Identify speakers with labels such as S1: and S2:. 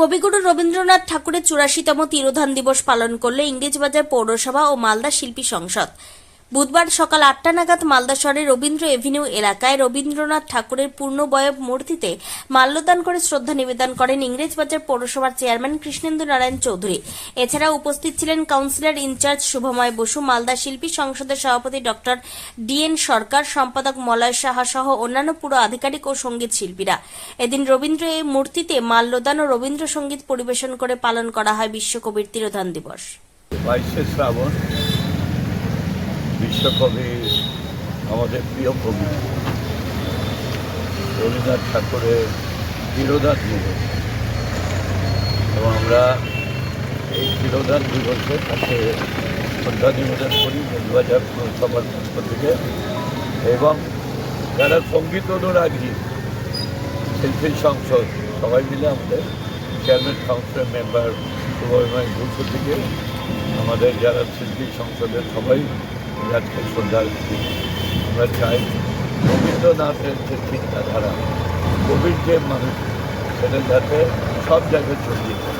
S1: কবিগুরু রবীন্দ্রনাথ ঠাকুরের চুরাশিতম তিরোধান দিবস পালন করলে ইংরেজবাজার পৌরসভা ও মালদা শিল্পী সংসদ। বুধবার সকাল আটটা নাগাদ মালদা শহরের রবীন্দ্র এভিনিউ এলাকায় রবীন্দ্রনাথ ঠাকুরের পূর্ণবয়ব মূর্তিতে মাল্যদান করে শ্রদ্ধা নিবেদন করেন ইংরেজবাজার পৌরসভার চেয়ারম্যান কৃষ্ণেন্দু নারায়ণ চৌধুরী। এছাড়া উপস্থিত ছিলেন councillor in charge Shubhomoy Basu, Malda শিল্পী সংসদের সভাপতি ডক্টর ডিএন সরকার, সম্পাদক মলয় সাহা সহ অন্যান্য পুরো আধিকারিক ও সংগীত শিল্পীরা। এদিন রবীন্দ্র এই মূর্তিতে মাল্যদান ও রবীন্দ্রসঙ্গীত পরিবেশন করে পালন করা হয় বিশ্বকবির তিরোধান দিবস।
S2: বাইশে শ্রাবণ বিশ্বকবি, আমাদের প্রিয় কবি, রবীন্দ্রনাথ ঠাকুরের তিরোধান দিবস। এবং আমরা এই তিরোধান দিবসে তাকে শ্রদ্ধা নিবেদন করি মধুবাজার পৌরসভার পক্ষ থেকে। এবং যারা সংগীত অনুরাগী, শিল্পী সংসদ, সবাই মিলে আমাদের চেয়ারম্যান কাউন্সিলের মেম্বার সুবর্ণয় ঘোষ থেকে আমাদের যারা শিল্পী সংসদের সবাই আজকে শ্রদ্ধা আমরা চাই রবীন্দ্রনাথের যে চিন্তাধারা কবির যে মানুষ, সেটা যাতে সব জায়গায় ছড়িয়ে পড়ে।